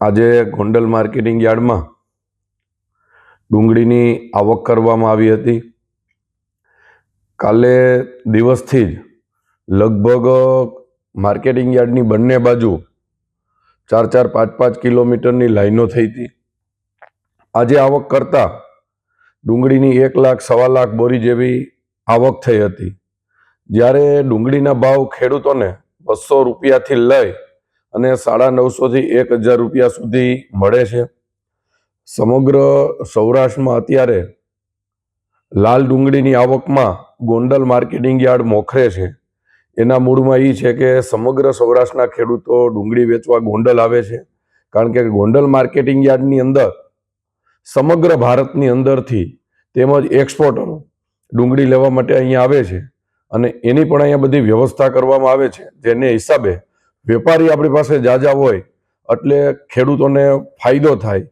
આજે ગોંડલ માર્કેટિંગ યાર્ડમાં ડુંગળીની આવક કરવામાં આવી હતી. કાલે દિવસથી જ લગભગ માર્કેટિંગ યાર્ડની બંને બાજુ ચાર ચાર, પાંચ પાંચ કિલોમીટરની લાઈનો થઈ હતી. આજે આવક કરતાં ડુંગળીની એક લાખ, સવા લાખ બોરી જેવી આવક થઈ હતી. જ્યારે ડુંગળીના ભાવ ખેડૂતોને બસો રૂપિયાથી લઈ અને સાડા નવસોથી એક હજાર રૂપિયા સુધી મળે છે. સમગ્ર સૌરાષ્ટ્રમાં અત્યારે લાલ ડુંગળીની આવકમાં ગોંડલ માર્કેટિંગ યાર્ડ મોખરે છે. એના મૂળમાં એ છે કે સમગ્ર સૌરાષ્ટ્રના ખેડૂતો ડુંગળી વેચવા ગોંડલ આવે છે. કારણ કે ગોંડલ માર્કેટિંગ યાર્ડની અંદર, સમગ્ર ભારતની અંદરથી તેમજ એક્સપોર્ટરો ડુંગળી લેવા માટે અહીંયા આવે છે. અને એની પણ અહીંયા બધી વ્યવસ્થા કરવામાં આવે છે. જેને હિસાબે વેપારી આપણી પાસે જાજા હોય એટલે ખેડૂતોને ફાયદો થાય.